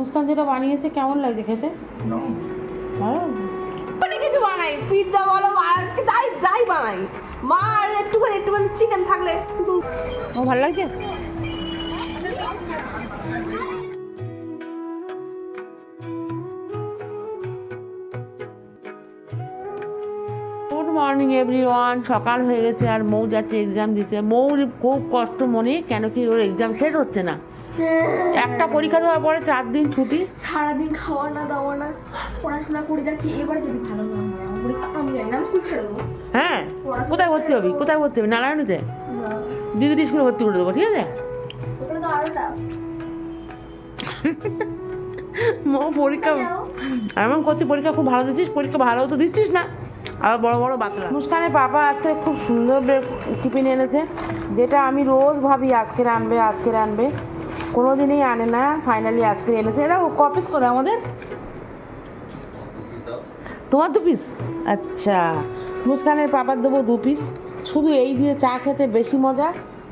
মুস্কান যেটা বানিয়েছে কেমন লাগছে খেতে? ভালো? অনেক কিছু বানাই। পিৎজা বলো আর কি যাই যাই বানাই। মা আর একটুখানি একটুখানি চিকেন থাকলে। ও ভালো লাগছে? গুড মর্নিং এভরিওয়ান সকাল হয়ে গেছে আর মৌ যাচ্ছে এক্সাম দিতে। মৌর খুব কষ্ট মনে কেন কি ওর এক্সাম শেষ হচ্ছে না। একটা পরীক্ষা দেওয়ার পরে চার দিন ছুটি। সারাদিন খাওয়া না দাওয়া না পড়াশোনা করে যাচ্ছি এবারে যদি ভালো না হয় আমি জানি না স্কুল ছেড়ে দেবো। হ্যাঁ কোথায় ভর্তি হবি? কোথায় ভর্তি হবি? নারায়ণীতে? দিদির স্কুলে ভর্তি করে দেবো ঠিক আছে? মৌ পরীক্ষা এমন করছি পরীক্ষা খুব ভালো দিচ্ছিস পরীক্ষা ভালো তো দিচ্ছিস না। আর বড় বড় বাতলা। মুস্কানের বাবা আজকে খুব সুন্দর টিফিন এনেছে যেটা আমি রোজ ভাবি আজকে আনবে আজকের আনবে। কোনো দিনই আনে না ফাইনালি আজকে এনেছে। এটা কপিস করে আমাদের? তোমার দু পিস আচ্ছা মুস্কানের পাপার দেবো দু পিস শুধু এই দিয়ে চা খেতে বেশি মজা।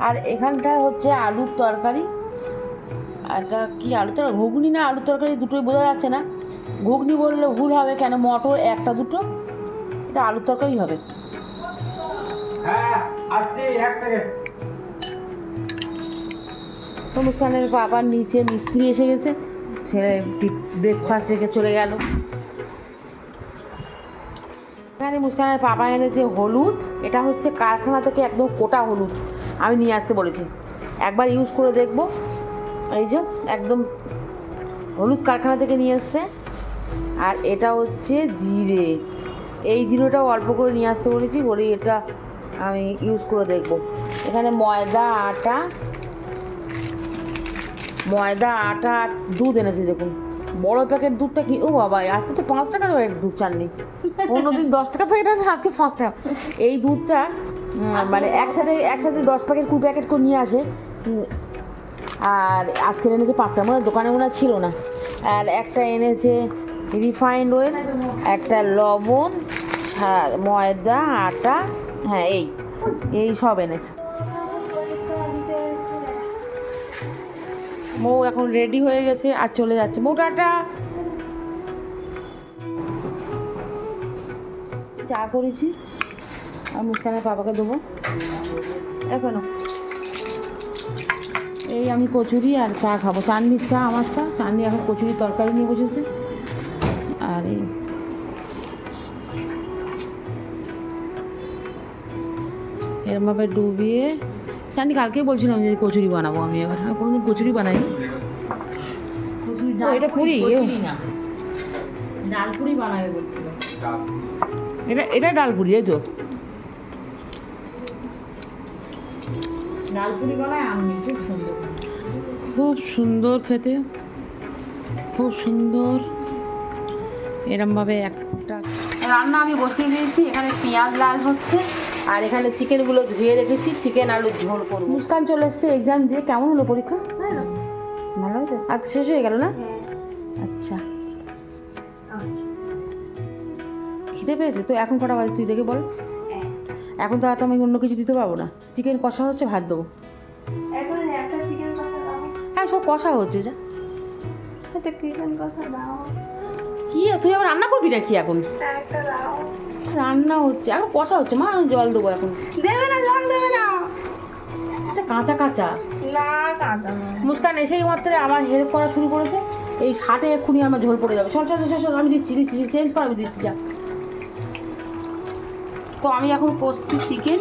আর এখানটায় হচ্ছে আলুর তরকারি। আর এটা কি আলু তরকারি? ঘুগনি না আলু তরকারি দুটোই বোঝা যাচ্ছে না। ঘুগনি বললে ভুল হবে, কেন মটর একটা দুটো? এটা আলু তরকারি হবে। হ্যাঁ এক সেকেন্ড তো মুস্কানের বাবার নিচে মিস্ত্রি এসে গেছে। ছেলে ব্রেকফাস্ট রেখে চলে গেল। এখানে মুস্কানের পাপা এনেছে হলুদ। এটা হচ্ছে কারখানা থেকে একদম কোটা হলুদ। আমি নিয়ে আসতে বলেছি। একবার ইউজ করে দেখব। এই যে, একদম হলুদ কারখানা থেকে নিয়ে এসছে। আর এটা হচ্ছে জিরে। এই জিরোটাও অল্প করে নিয়ে আসতে বলেছি বলি এটা আমি ইউজ করে দেখব। এখানে ময়দা, আটা ময়দা আটা আর দুধ এনেছি দেখুন। বড় প্যাকেট দুধটা কি? ও বাবা আজকে তো পাঁচ টাকা প্যাকেট দুধ চাননি। অন্যদিন দশ টাকা প্যাকেট আনে আজকে পাঁচ টাকা। এই দুধটা মানে একসাথে একসাথে দশ প্যাকেট কুড়ি প্যাকেট করে নিয়ে আসে। আর আজকে এনেছে পাঁচ টাকা মানে দোকানে মনে ছিল না। আর একটা এনেছে রিফাইন্ড অয়েল একটা লবণ ময়দা আটা হ্যাঁ এই এই সব এনেছে। মৌ এখন রেডি হয়ে গেছে আর চলে যাচ্ছে। মৌ, টাটা। চা করেছি। আর মুস্কানের বাবাকে দেবো। এখনও এই আমি কচুরি আর চা খাব। চাননির চা, আমার চা। চাননি এখন কচুরি তরকারি নিয়ে বসেছে। আর এই এরমভাবে ডুবিয়ে চাননি কালকেই বলছিলাম যে কচুরি বানাবো আমি এবার। আমি কোনোদিন কচুরি বানাই এটা পুরি? বানাবে বলছিল। এটা এটা ডালপুরি এই তো। ডালপুরি বানায় আমি খুব সুন্দর। খুব সুন্দর খেতে। খুব সুন্দর। এরমভাবে একটা রান্না আমি বসিয়ে দিয়েছি এখানে পেঁয়াজ লাল হচ্ছে। আর এখানে চিকেনগুলো ধুয়ে রেখেছি চিকেন আলুর ঝোল করব। মুস্কান চলে এসছে এক্সাম দিয়ে কেমন হলো পরীক্ষা? ভালো। ভালো হয়েছে? আজ শেষ হয়ে গেল না? হ্যাঁ। আচ্ছা। খিদে পেয়েছে? তো এখন কটা বাজে তুই দেখে বল। এখন তো আর তো আমি অন্য কিছু দিতে পারব না। চিকেন কষা হচ্ছে ভাত দেবো। হ্যাঁ সব কষা হচ্ছে যা। চিকেন কষা দাও। কি তুই আবার রান্না করবি নাকি এখন? রান্না হচ্ছে এখন কষা হচ্ছে মা জল দেবো এখন। দেবে না জল দেবে না। কাঁচা কাঁচা। না কাঁচা মুস্কান এসেই মাত্র আমার হেল্প করা শুরু করেছে। এই ষাটে এক্ষুনি আমার ঝোল পড়ে যাবে। চল চল চল চল আমি দিচ্ছি দিচ্ছি চেঞ্জ কর আমি দিচ্ছি যা। তো আমি এখন কষছি চিকেন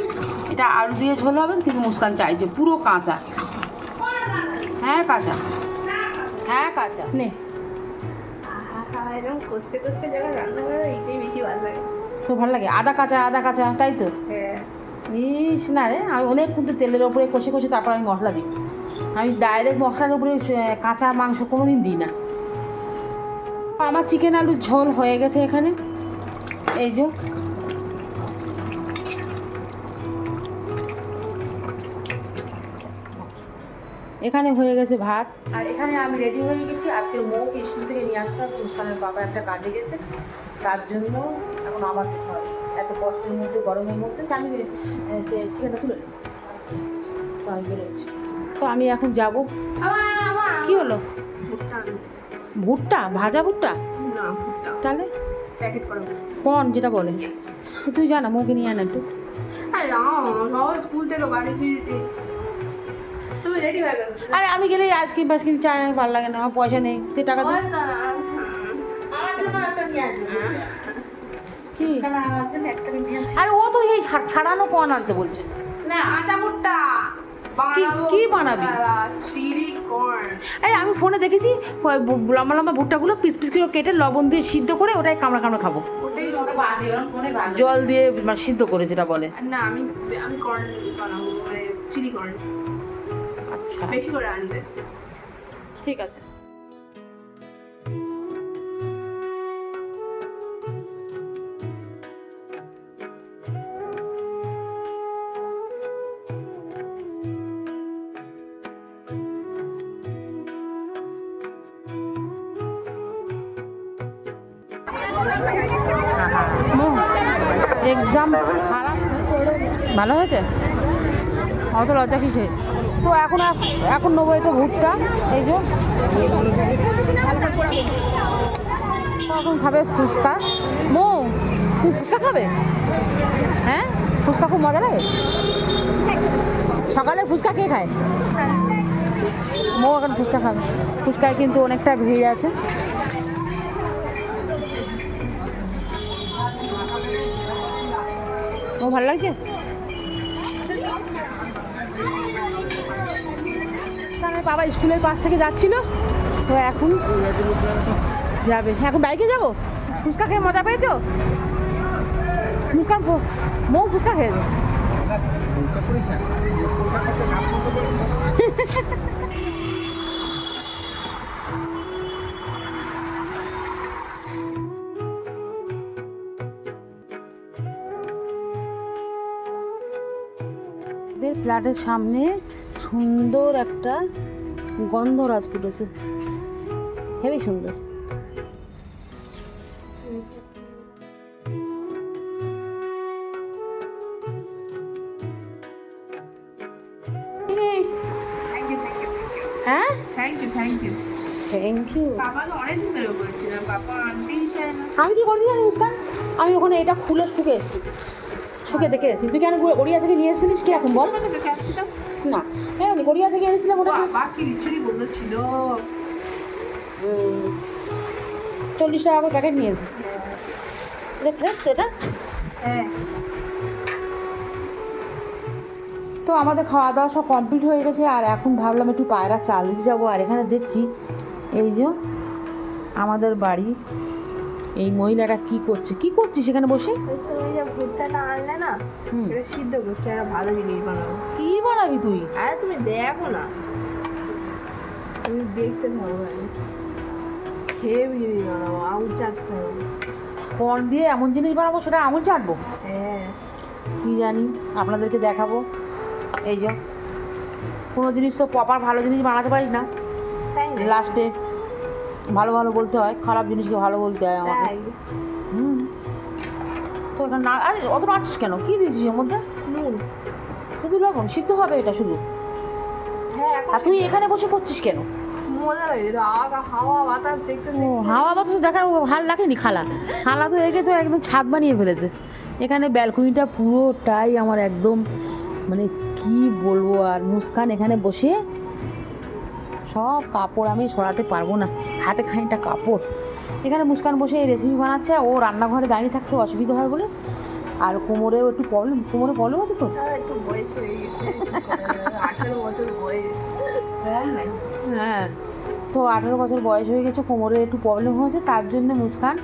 এটা আলু দিয়ে ঝোল হবে কিন্তু মুস্কান চাইছে পুরো কাঁচা। হ্যাঁ কাঁচা। হ্যাঁ কাঁচা। নে। এরকম কষতে কষতে যারা রান্না করে এইটাই বেশি ভালো লাগে। খুব ভালো লাগে। আদা কাঁচা আদা কাঁচা তাই তো? হ্যাঁ। ইস না রে আমি অনেক কিন্তু তেলের ওপরে কষে কষে তারপর আমি মশলা দিই। আমি ডাইরেক্ট মশলার উপরে কাঁচা মাংস কোনো দিন দিই না। আমার চিকেন আলুর ঝোল হয়ে গেছে এখানে। এই যে এখানে হয়ে গেছে ভাত। আর এখানে আমি রেডি হয়ে গেছি। আজকে মৌকে স্কুল থেকে নিয়ে আসতে হবে। মুস্কানের বাবা একটা কাজে গেছে। তার জন্য এখন আমার যেতে হবে। এত কষ্টের মধ্যে গরমের মধ্যে জানি চিকেনটা তুলে নে। তো আমি বেরোচ্ছি। তো আমি এখন যাব। কি হলো? ভুট্টা ভুট্টা? ভাজা ভুট্টা? তাহলে? প্যাকেট করা কোন যেটা বলে? তুই জানা মুখে নিয়ে আয় না একটু। আরে স্কুল থেকে বাড়ি ফিরেছি। রেডি হয়ে গেছো। আরে আমি গেলে আইসক্রিম ফাইসক্রিম চাই আমার ভালো লাগে না আমার পয়সা নেই। তুই টাকা দে। কি? আরে ও তো এই ছাড়ানো কন আনতে বলছে। না ভুট্টা। কি বানাবি? চিলি এই আমি ফোনে দেখেছি ওই লম্বা লম্বা ভুট্টাগুলো পিস পিস করে কেটে লবণ দিয়ে সিদ্ধ করে ওটাই কামড়া কামড়া খাব। জল দিয়ে মানে সিদ্ধ করে যেটা বলে। না আমি আমি কর্ন বানাবো মানে চিলি কর্ন আচ্ছা। বেশি করে আনবে। ঠিক আছে। এক্সাম খারাপ। ভালো হয়েছে? অত লজ্জা কিসে তো এখন এখন নেব এটা ভুট্টা, এই যে। এখন খাবে ফুচকা। মো, তুই ফুচকা খাবে? হ্যাঁ? ফুচকা খুব মজা লাগে? সকালে ফুচকা কে খায়? মো এখন ফুচকা খাবে। ফুচকায় কিন্তু অনেকটা ভিড় আছে। ও ভালো লাগছে? বাবা স্কুলের পাশ থেকে যাচ্ছিল। তো এখন যাবে। এখন বাইকে যাব? ফুচকা খেয়ে মজা পেয়েছ? মুস্কান ফো- মৌ ফুচকা ওদের ফ্ল্যাটের সামনে সুন্দর একটা গন্ধরাজ ফুটেছে। হেবি সুন্দর। হ্যাঁ? Thank you thank you thank you আমি কি করছি জানি মুস্কান আমি ওখানে এটা খুলে শুকে এসেছি। শুকে দেখে এসেছি। তুই কেন গড়িয়া থেকে নিয়ে এসেছিলিস কি এখন বল? না। হ্যাঁ গড়িয়া থেকে এনেছিলাম ওটা বাবা কি বিচ্ছিরি গন্ধ ছিল চল্লিশ টাকা করে প্যাকেট নিয়েছে। এটা ফ্রেশ তো এটা? হ্যাঁ। তো আমাদের খাওয়া দাওয়া সব কমপ্লিট হয়ে গেছে আর এখন ভাবলাম একটু পায়রা চাল দিতে যাব আর এখানে দেখছি এই যে আমাদের বাড়ি এই মহিলাটা কি করছে। কি করছিস সেখানে বসে? তুমি যে ভুট্টাটা আনলে না। সিদ্ধ করছে ভালো জিনিস বানাবো। কি বানাবি তুই? আরে তুমি দেখো না। তুমি দেখতে থাকো হেভি বানাবো আউট কর্ন দিয়ে এমন জিনিস বানাবো সেটা আমল চাটবো? হ্যাঁ। কি জানি আপনাদেরকে দেখাবো। এই যে কোনো জিনিস তো প্রপার ভালো জিনিস বানাতে পারিস না। লাস্টে ভালো ভালো বলতে হয় খারাপ জিনিসকে ভালো বলতে হয় আমাকে। হুম। তো না আরে অত নাড়ছিস কেন? কি দিয়েছিস এর মধ্যে? নুন। শুধু লবণ সিদ্ধ হবে এটা শুধু। হ্যাঁ আর তুই এখানে বসে করছিস কেন? হাওয়া বাতাস দেখার ভালো লাগেনি খালা। খালা তো একে তো একদম ছাদ বানিয়ে ফেলেছে। এখানে ব্যালকনিটা পুরোটাই আমার একদম মানে কি বলব আর মুস্কান এখানে বসে সব কাপড় আমি সরাতে পারব না। হাতে খানিকটা কাপড়। এখানে মুস্কান বসে এই রেসিপি বানাচ্ছে ও রান্নাঘরে দাঁড়িয়ে থাকতে অসুবিধা হয় বলে আর কোমরেও একটু প্রবলেম কোমরে প্রবলেম আছে তো? একটু বয়স হয়ে গেছে। আঠেরো বছর বয়স। হ্যাঁ তো আঠেরো বছর বয়স হয়ে গেছে কোমরে একটু প্রবলেম হয়েছে তার জন্য মুস্কান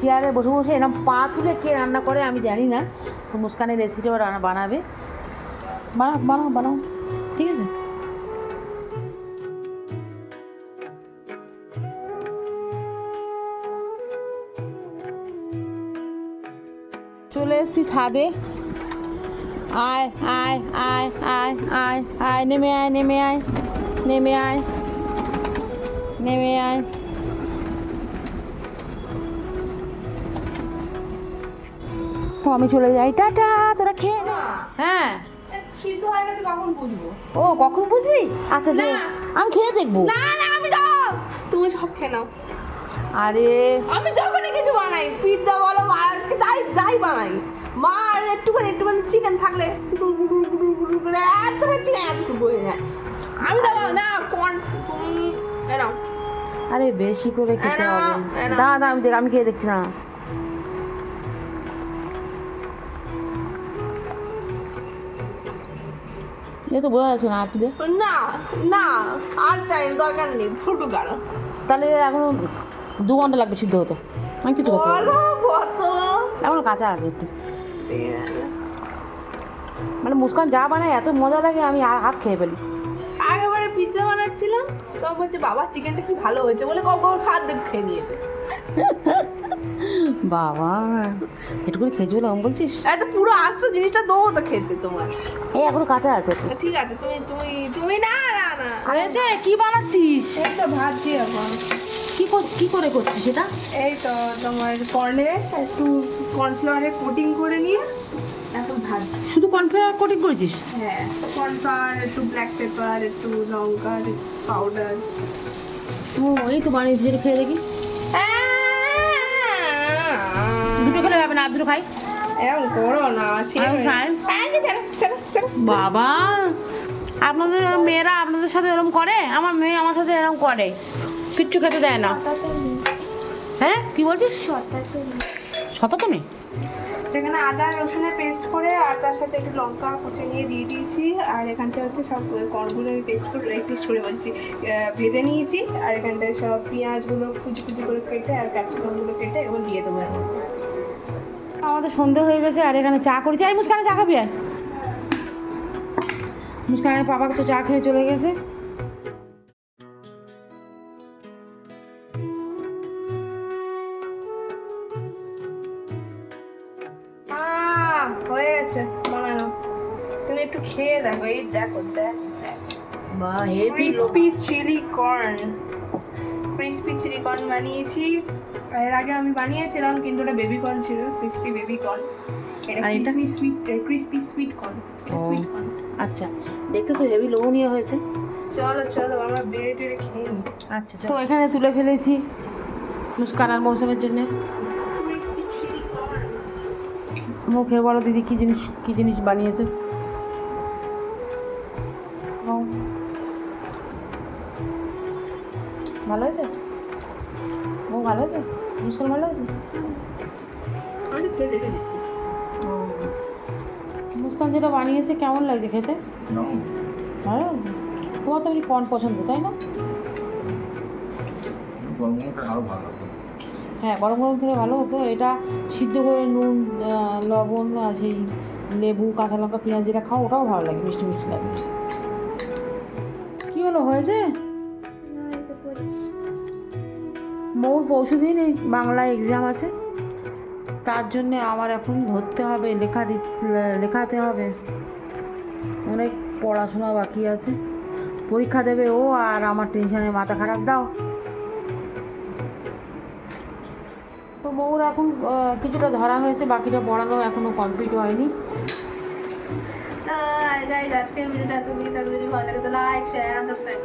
চেয়ারে বসে বসে এরকম পা তুলে কে রান্না করে আমি জানি না তো মুস্কানের রেসিপিটা রান্না বানাবে। বানাও বানাও বানাও। ঠিক আছে? চলে এসেছি ছাদে। আয় আয় আয় আয় আয় আয় নেমে আয় নেমে আয় নেমে আয় নেমে আয়। তো আমি চলে যাই। টাটা তোরা খেয়ে নে। হ্যাঁ। সিদ্ধ হয়ে গেছে কখন বুঝব? ও কখন বুঝবি? আচ্ছা। আমি খেয়ে দেখব। না না আমি দাও তুমি সব খেয়ে নাও। আরে আমি যখনই কিছু বানাই পিৎজা বলো আর যাই যাই বানাই। মা আর একটুখানি একটুখানি চিকেন থাকলে গুড়ু গুড়ু গুড়ু গুড়ু করে এতটা চিকেন এতটুকু হয়ে যায়। আমি দেবো না কোন তুমি এ আরে বেশি করে খেতে হবে। দাঁড়া দাঁড়া আমি দেখ আমি খেয়ে দেখছি না এ তো বোঝা যাচ্ছে না আর না না আর চাই দরকার নেই ফুটুক আরও। তাহলে এখন দু ঘণ্টা লাগবে সিদ্ধ হতে। আমি কিছু কত? এখনও কাঁচা আছে একটু। মানে মুস্কান যা বানায় এত মজা লাগে আমি হাফ খেয়ে ফেলি। আগেবারে পিৎজা বানাচ্ছিলাম তখন বলছে বাবা চিকেনটা কি ভালো হয়েছে? বলে কখন খাদ খেয়ে নিয়েছে বাবা একটু করে খেয়েছি বলে বলছিস? একটা পুরো আসতো জিনিসটা দেবো তো খেতে তোমার। এই এখনও কাঁচা আছে ঠিক আছে তুমি তুমি তুমি না না না। কি বানাচ্ছিস? তো ভাবছি এখন কি কর- কি করে করছিস সেটা? এই তো তোমার কর্নে একটু কর্নফ্লাওয়ারে কোটিং করে নিয়ে এখন ভাজছি শুধু কনফ্লাওয়ার কোটিং করেছিস? হ্যাঁ কর্নফ্লাওয়ার একটু ব্ল্যাক পেপার একটু লঙ্কা পাউডার ও এই তো বানিয়েছি যেটা খেয়ে দেখি। দুটো খেলে যাবে না আর দুটো খাই। বাবা আপনাদের মেয়েরা আপনাদের সাথে এরকম করে? আমার মেয়ে আমার সাথে এরকম করে। কিচ্ছু খেতে দেয় না। হ্যাঁ? কি বলছিস? শত তো নেই এখানে আদা রসুনের পেস্ট করে আর তার সাথে একটু লঙ্কা কুচে নিয়ে দিয়ে দিয়েছি। আর এখানটা হচ্ছে সব কর্নগুলো আমি পেস্ট করে পেস্ট করে বলছি। ভেজে নিয়েছি আর এখানটায় সব পেঁয়াজগুলো কুচি কুচি করে কেটে আর ক্যাপসিকামগুলো কেটে এগুলো দিয়ে দেবো। আমাদের সন্ধে হয়ে গেছে আর এখানে চা করেছি। এই মুস্কানে চা খাবি আয় মুস্কানের পাপাকে তো চা খেয়ে চলে গেছে। একটু খেয়ে দেখো এই দেখো দেখ crispy chilli corn crispy chilli corn বানিয়েছি। এর আগে আমি বানিয়েছিলাম কিন্তু ওটা বেবি কর্ন ছিল ক্রিসপি বেবি কর্ন এটা? Crispy sweet crispy sweet corn ও। সুইট কর্ন আচ্ছা। দেখতে তো হেভি লোভনীয় হয়েছে। চলো চলো আমরা বেড়ে টেড়ে খেয়ে আচ্ছা তো এখানে তুলে ফেলেছি মৌসুমের জন্য। মুখে বলো দিদি কি জিনিস কি জিনিস বানিয়েছে? ভালো হয়েছে মুস্কান ভালো আছে। মুস্কান যেটা বানিয়েছে কেমন লাগছে খেতে? ভালো লাগছে? তোমার তো কর্ন পছন্দ তাই না? হ্যাঁ গরম গরম খেলে ভালো হতো। এটা সিদ্ধ করে নুন লবণ আর সেই লেবু কাঁচা লঙ্কা পেঁয়াজ যেটা খাও ওটাও ভালো লাগে মিষ্টি মিষ্টি লাগে। কী হলো হয়েছে? মৌর পরশু দিন এই বাংলা এক্সাম আছে। তার জন্যে আমার এখন ধরতে হবে, লেখা দি, লেখাতে হবে। অনেক পড়াশোনা বাকি আছে। পরীক্ষা দেবে ও আর আমার টেনশনে মাথা খারাপ, দাও। তো মৌর এখন কিছুটা ধরা হয়েছে, বাকিটা পড়ানো এখনও কমপ্লিট হয়নি। আজকে ভিডিওটা তুমি যদি ভালো লাগে তো লাইক শেয়ার সাবস্ক্রাইব